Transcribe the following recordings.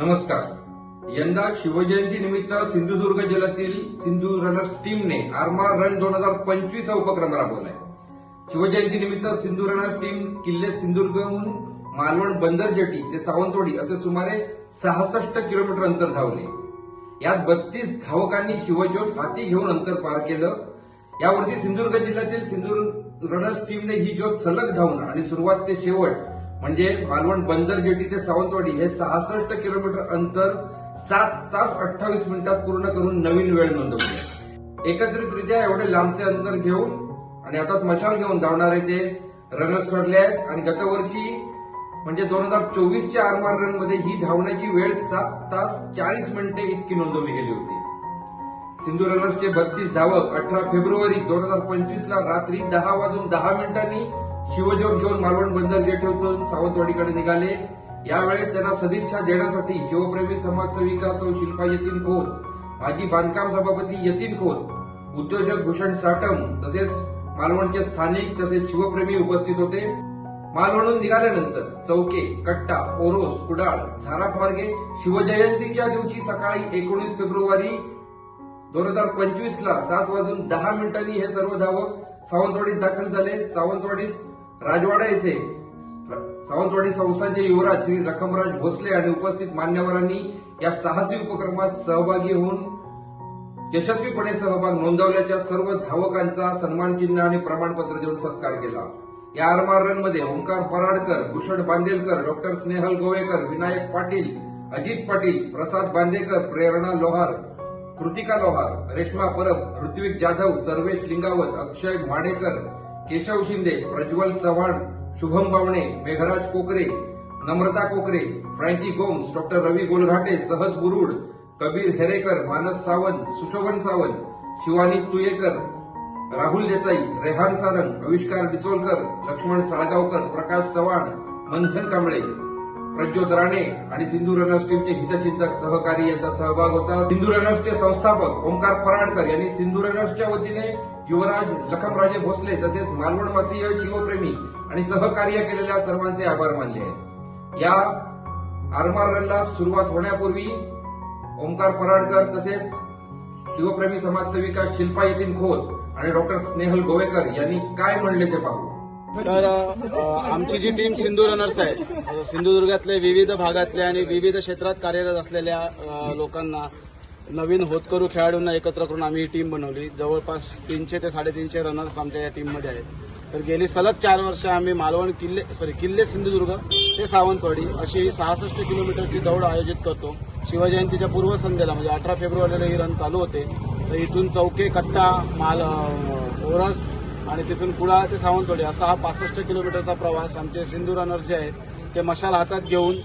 नमस्कार. यंदा शिवजयंती निमित्त सिंधुदुर्ग जिल्ह्यातील सिंधू रनर्स टीमने आरमार रन दोन हजार पंचवीस हा उपक्रम राबवलाय. शिवजयंती निमित्त सिंधू रनर्स टीम किल्ले सिंधुदुर्गहून मालवण बंदर जेटी ते सावंतवाडी असे सुमारे सहासष्ट किलोमीटर अंतर धावले. यात बत्तीस धावकांनी शिवज्योत हाती घेऊन अंतर पार केलं. यावरती सिंधुदुर्ग जिल्ह्यातील सिंधू रनर्स टीमने ही ज्योत सलग धावून आणि सुरुवात ते शेवट म्हणजे मालवण बंदर जेटी ते सावंतवाडी हे सहासष्ट किलोमीटर अंतर सात तास अठ्ठावीस मिनिटात पूर्ण करून नवीन वेळ नोंदवली एकत्रितरित्या एवढे लांबचे अंतर घेऊन आणि हातात मशाल घेऊन धावणारे ते रनर्स ठरले आहेत. आणि गतवर्षी म्हणजे दोन हजार चोवीसच्या आरमार रनमध्ये ही धावण्याची वेळ सात तास चाळीस मिनिटे इतकी नोंदवली गेली होती. सिंधू रनर्सचे बत्तीस धावक अठरा फेब्रुवारी दोन हजार पंचवीस ला रात्री दहा वाजून दहा मिनिटांनी शिवजोग घेऊन मालवण बंदर गेटवरून सावंतवाडीकडे निघाले. यावेळेस त्यांना सदिच्छा देण्यासाठी शिवप्रेमी समाजसेविका सौ शिल्पा यतीन खोत माजी बांधकाम सभापती यतीन खोत उद्योजक भूषण साटम तसेच मालवणचे स्थानिक तसेच शिवप्रेमी उपस्थित होते. मालवणून निघाल्यानंतर चौके कट्टा ओरोस कुडाळ झाराप मार्गे शिवजयंतीच्या दिवशी सकाळी एकोणीस फेब्रुवारी दोन हजार पंचवीस ला सात वाजून दहा मिनिटांनी हे सर्व धावक सावंतवाडीत दाखल झाले. सावंतवाडीत राजवाडा येथे सावंतवाडी संस्थांचे युवराज श्री रखमराज भोसले आणि उपस्थित मान्यवरांनी या साहसी उपक्रमात सहभागी होऊन यशस्वीपणे सहभाग नोंदवल्याच्या सर्व धावकांचा सन्मान चिन्ह आणि प्रमाणपत्र देऊन सत्कार केला. या आरमार रनमध्ये ओंकार पराडकर भूषण बांदेलकर डॉक्टर स्नेहल गोवेकर विनायक पाटील अजित पाटील प्रसाद बांदेकर प्रेरणा लोहार कृतिका लोहार रेश्मा परब ऋत्विक जाधव सर्वेश लिंगावत अक्षय माडेकर केशव शिंदे प्रज्वल चव्हाण शुभम बावणे मेघराज कोकरे नम्रता कोकरे फ्रँकी गोम्स डॉक्टर रवी गोलघाटे सहज बुरुड कबीर हेरेकर मानस सावंत सुशोभन सावंत शिवानी तुयेकर राहुल देसाई रेहान सारंग आविष्कार डिचोलकर लक्ष्मण साळगावकर प्रकाश चव्हाण मंथन कांबळे प्रज्योत राणे आणि सिंधू रनर्स टीमचे हितचिंतक सहकारी यांचा सहभाग होता. सिंधू रनर्सचे संस्थापक ओंकार पराडकर यांनी सिंधू रनर्सच्या वतीने युवराज लखमराजे भोसले तसेच मालवणवासीय शिवप्रेमी आणि सहकार्य केलेल्या सर्वांचे आभार मानले आहेत. या आरमार रनला सुरुवात होण्यापूर्वी ओंकार पराडकर तसेच शिवप्रेमी समाजसेविका शिल्पा यतीन खोत आणि डॉक्टर स्नेहल गोवेकर यांनी काय म्हणले ते पाहू. तर आमची जी टीम सिंधू रनर्स आहे सिंधुदुर्गातले विविध भागातले आणि विविध क्षेत्रात कार्यरत असलेल्या लोकांना नवीन होतकरू खेळाडूंना एकत्र करून आम्ही ही टीम बनवली. जवळपास तीनशे ते साडेतीनशे रनर्स आमच्या या टीममध्ये आहेत. तर गेली सलग चार वर्ष आम्ही मालवण किल्ले सॉरी किल्ले सिंधुदुर्ग ते सावंतवाडी अशी ही सहासष्ट किलोमीटरची दौड आयोजित करतो. शिवजयंतीच्या पूर्वसंध्येला म्हणजे अठरा फेब्रुवारीला ही रन चालू होते. तर इथून चौके कट्टा माल ओरस आणि तिथून कुडाळ ते सावंतवाडी असा हा पासष्ट किलोमीटरचा प्रवास आमचे सिंधू रनर्स जे आहेत ते मशाल हातात घेऊन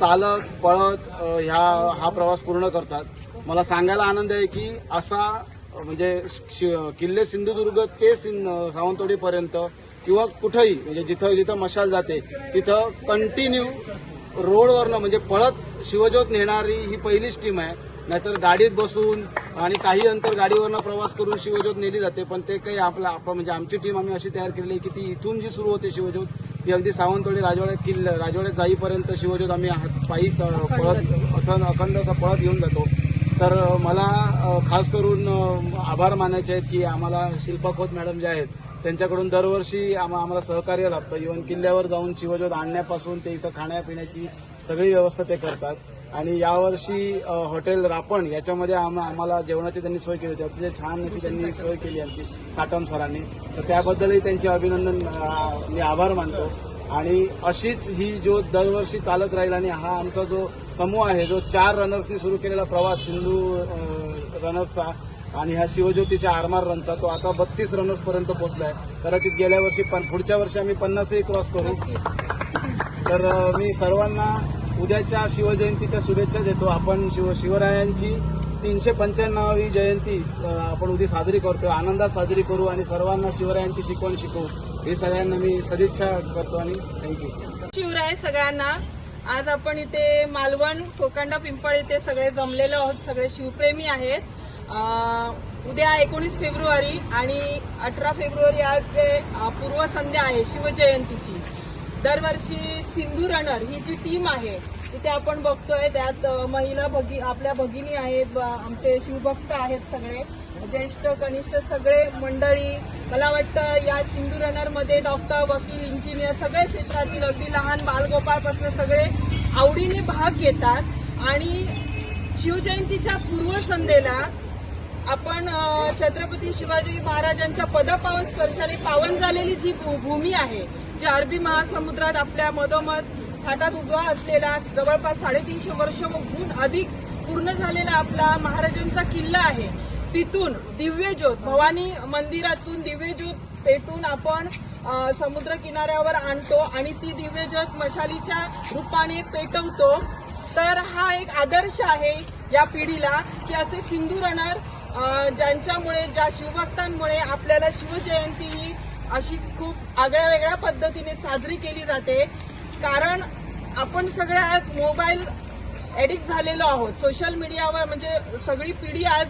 चालत पळत ह्या हा प्रवास पूर्ण करतात. मला सांगायला आनंद आहे की असा म्हणजे शि- किल्ले सिंधुदुर्ग ते सिं- सावंतवाडीपर्यंत किंवा कुठंही म्हणजे जिथं जिथं मशाल जाते तिथं कंटिन्यू रोडवरनं म्हणजे पळत शिवज्योत नेणारी ही पहिलीच टीम आहे. नाहीतर गाडीत बसून आणि काही अंतर गाडीवरनं प्रवास करून शिवज्योत नेली जाते पण ते काही आपला आपण म्हणजे आमची टीम आम्ही अशी तयार केलेली आहे की ती इथून जी सुरू होते शिवज्योत ती अगदी सावंतवाडी राजवाड्यात किल्ल राजवाड्यात जाईपर्यंत शिवज्योत आम्ही हात- पायी पळत अखंड अखंड असं पळत घेऊन जातो. तर मला खास करून आभार मानायचे आहेत की आम्हाला शिल्पा खोत मॅडम ज्या आहेत त्यांच्याकडून दरवर्षी आम्हा- आम्हाला सहकार्य लाभतं. इव्हन किल्ल्यावर जाऊन शिवज्योत आणण्यापासून ते इथं खाण्यापिण्याची सगळी व्यवस्था ते करतात. आणि यावर्षी हॉटेल रापण याच्यामध्ये आम- आम्हाला जेवणाची त्यांनी सोय केली होती. अतिशय छान अशी त्यांनी सोय केली आमची साटम सरांनी. तर त्याबद्दलही त्यांचे अभिनंदन मी आभार मानतो. आणि अशीच ही जो दरवर्षी चालत राहील आणि हा आमचा जो समूह आहे जो चार रनर्सनी सुरू केलेला प्रवास सिंधू रनर्सचा आणि ह्या शिवज्योतीच्या आरमार रनचा तो आता बत्तीस रनर्सपर्यंत पोहोचलाय. कदाचित गेल्या वर्षी पण पुढच्या वर्षी आम्ही पन्नासही क्रॉस करू. तर मी सर्वांना उद्याच्या शिवजयंतीच्या शुभेच्छा देतो. आपण शिव शिवरायांची तीनशे पंच्याण्णवावी जयंती आपण उद्या साजरी करतो आनंदात साजरी करू आणि सर्वांना शिवरायांची शिकवण शिकवू. हे सगळ्यांना मी सदिच्छा करतो आणि थँक्यू शिवराय सगळ्यांना. आज आपण इथे मालवण कोकंडा पिंपळ इथे सगळे जमलेलो आहोत. सगळे शिवप्रेमी आहेत. उद्या एकोणीस फेब्रुवारी आणि अठरा फेब्रुवारी आज जे पूर्वसंध्या आहे शिवजयंतीची. दरवर्षी सिंधू रनर ही जी टीम आहे इथे आपण बघतोय त्यात महिला भगी आपल्या भगिनी आहेत आमचे शिवभक्त आहेत सगळे ज्येष्ठ कनिष्ठ सगळे मंडळी. मला वाटतं या सिंधू रनरमध्ये डॉक्टर वकील इंजिनियर सगळे क्षेत्रातील अगदी लहान बालगोपाळपासून सगळे आवडीने भाग घेतात. आणि शिवजयंतीच्या पूर्वसंध्येला आपण छत्रपती शिवाजी महाराजांच्या पदपावन स्पर्शाने पावन झालेली जी भू- भूमी आहे जी अरबी महासमुद्रात आपल्या मधोमध थाटात उभा असलेला जवळपास साडेतीनशे वर्षहून अधिक पूर्ण झालेला आपला महाराजांचा किल्ला आहे. तिथून दिव्यज्योत भवानी मंदिरातून दिव्यज्योत पेटून आपण समुद्र किनाऱ्यावर आणतो आणि ती दिव्यज्योत मशालीच्या रूपाने पेटवतो. तर हा एक आदर्श आहे या पिढीला की असे सिंधू रनर ज्यांच्यामुळे ज्या शिवभक्तांमुळे आपल्याला शिवजयंती ही अशी खूप आगळ्या वेगळ्या पद्धतीने साजरी केली जाते. कारण आपण सगळे आज मोबाईल एडिक्ट झालेलो आहोत. सोशल मीडियावर म्हणजे सगळी पिढी आज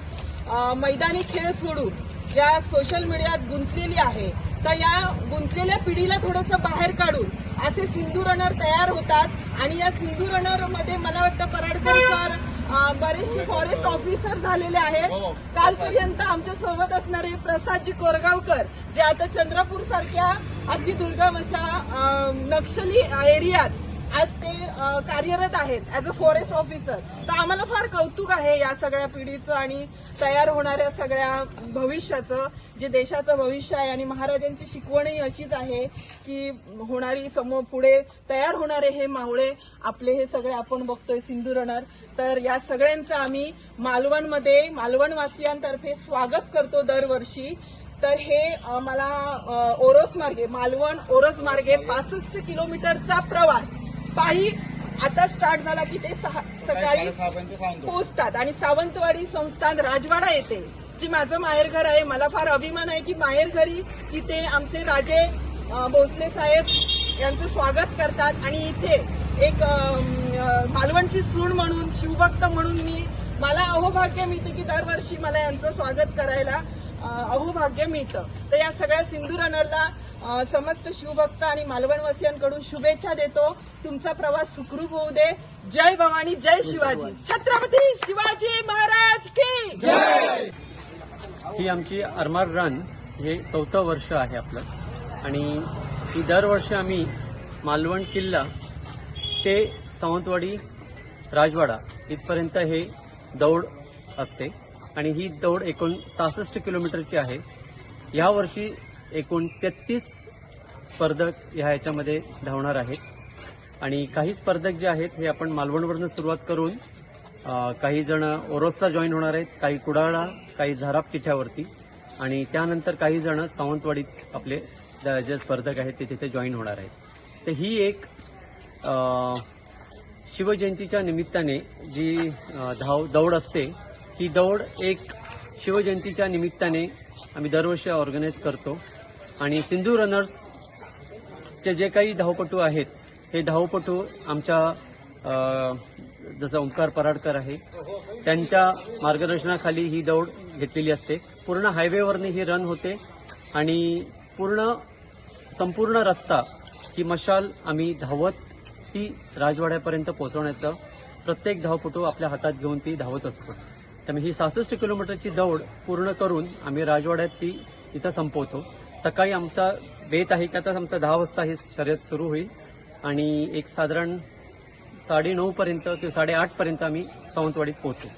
मैदानी खेळ सोडून या सोशल मीडियात गुंतलेली आहे. तर या गुंतलेल्या पिढीला थोडंसं बाहेर काढून असे सिंधू रनर तयार होतात. आणि या सिंधू रनरमध्ये मला वाटतं पराडकर सर बरेचसे फॉरेस्ट ऑफिसर झालेले आहेत. कालपर्यंत आमच्यासोबत असणारे प्रसादजी कोरगावकर जे आता चंद्रपूर सारख्या अगदी दुर्गम अशा नक्षली एरियात आज ते कार्यरत आहेत ऍज अ फॉरेस्ट ऑफिसर तर आम्हाला फार कौतुक आहे या सगळ्या पिढीचं आणि तयार होणाऱ्या सगळ्या भविष्याचं जे देशाचं भविष्य आहे आणि महाराजांची शिकवणही अशीच आहे की होणारी समोर पुढे तयार होणारे हे मावळे आपले हे सगळे आपण बघतोय सिंधू रनर. तर या सगळ्यांचं आम्ही मालवणमध्ये मालवणवासियांतर्फे स्वागत करतो दरवर्षी. तर हे मला ओरोस मार्गे मालवण ओरोस मार्गे पासष्ट किलोमीटरचा प्रवास. पायी आता स्टार्ट झाला की ते सहा- सकाळी पोहोचतात आणि सावंतवाडी संस्थान राजवाडा येते. जी माझं माहेरघर आहे मला फार अभिमान आहे की माहेरघरी तिथे आमचे राजे भोसले साहेब यांचं स्वागत करतात. आणि इथे एक मालवणची सूण म्हणून शिवभक्त म्हणून मी मला अहोभाग्य मिळते की दरवर्षी मला यांचं स्वागत करायला अहोभाग्य मिळतं. तर या सगळ्या सिंधू रनरला समस्त शिवभक्त आणि मालवणवासियांकडून शुभेच्छा देतो. तुमचा प्रवास सुखरूप होऊ दे. जय भवानी जय शिवाजी. छत्रपती शिवाजी महाराज की ही आमची आरमार रन हे चौथं वर्ष आहे आपलं. आणि ही दरवर्षी आम्ही मालवण किल्ला ते सावंतवाडी राजवाडा इथपर्यंत हे दौड असते. आणि ही दौड एकूण सहासष्ट किलोमीटरची आहे. यावर्षी एकूण तेहतीस स्पर्धक ह्या याच्यामध्ये धावणार आहेत. आणि काही स्पर्धक जे आहेत हे आपण मालवणवरनं सुरुवात करून काही जण ओरोसला जॉईन होणार आहेत काही कुडाळा काही झाराप किठ्यावरती आणि त्यानंतर काही जण सावंतवाडीत आपले जे स्पर्धक आहेत ते तिथे जॉईन होणार आहेत. तर ही एक शिवजयंतीच्या निमित्ताने जी धाव दौड असते ही दौड एक शिवजयंतीच्या निमित्ताने आम्ही दरवर्षी ऑर्गनाईज करतो. आणि सिंधू रनर्सचे जे काही धावपटू आहेत हे धावपटू आमच्या जसं ओंकार पराडकर आहे त्यांच्या मार्गदर्शनाखाली ही दौड घेतलेली असते. पूर्ण हायवेवरने ही रन होते आणि पूर्ण संपूर्ण रस्ता ही मशाल आम्ही धावत ती राजवाड्यापर्यंत पोहोचवण्याचं प्रत्येक धावपटू आपल्या हातात घेऊन ती धावत असतो. त्यामुळे ही सहासष्ट किलोमीटरची दौड पूर्ण करून आम्ही राजवाड्यात ती इथं संपवतो. सकाळी आमचा बेत आहे की आता आमचा दहा वाजता ही शर्यत सुरू होईल. आणि एक साधारण साडे नऊपर्यंत किंवा साडेआठपर्यंत आम्ही सावंतवाडीत पोहोचू.